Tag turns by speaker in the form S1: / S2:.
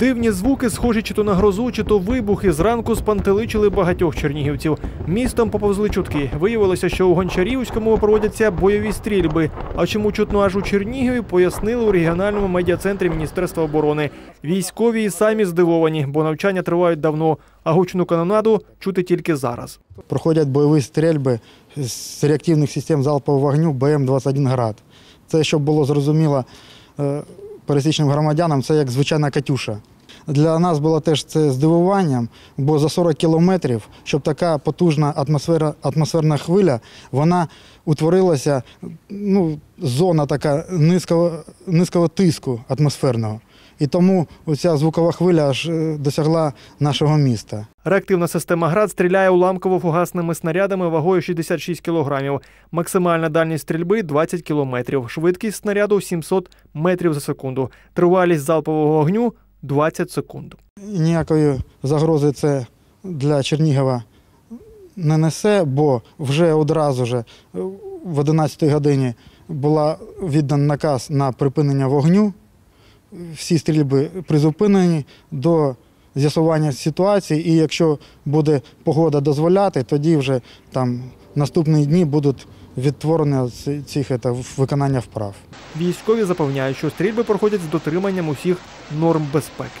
S1: Дивні звуки, схожі чи то на грозу, чи то вибухи, зранку спантеличили багатьох чернігівців. Містом поповзли чутки. Виявилося, що у Гончарівському проводяться бойові стрільби. А чому чутно аж у Чернігові, пояснили у регіональному медіа-центрі Міністерства оборони. Військові і самі здивовані, бо навчання тривають давно, а гучну канонаду чути тільки зараз.
S2: проходять бойові стрільби з реактивних систем залпового вогню БМ-21 «Град». Це, щоб було зрозуміло е, пересічним громадянам, це як звичайна «Катюша». Для нас було теж це здивуванням, бо за 40 кілометрів, щоб така потужна атмосфера, атмосферна хвиля, вона утворилася, ну, зона така низького, низького тиску атмосферного. І тому оця звукова хвиля аж е, досягла нашого міста.
S1: Реактивна система «Град» стріляє уламково-фугасними снарядами вагою 66 кг. Максимальна дальність стрільби 20 км. Швидкість снаряду 700 метрів за секунду. Тривалість залпового вогню 20 секунд.
S2: ніякої загрози це для Чернігова не несе, бо вже одразу ж в 11 годині була віддан наказ на припинення вогню. Всі стрільби призупинені до з'ясування ситуації, і якщо буде погода дозволяти, тоді вже там наступні дні будуть відтворені цих це, виконання вправ.
S1: Військові запевняють, що стрільби проходять з дотриманням усіх норм безпеки.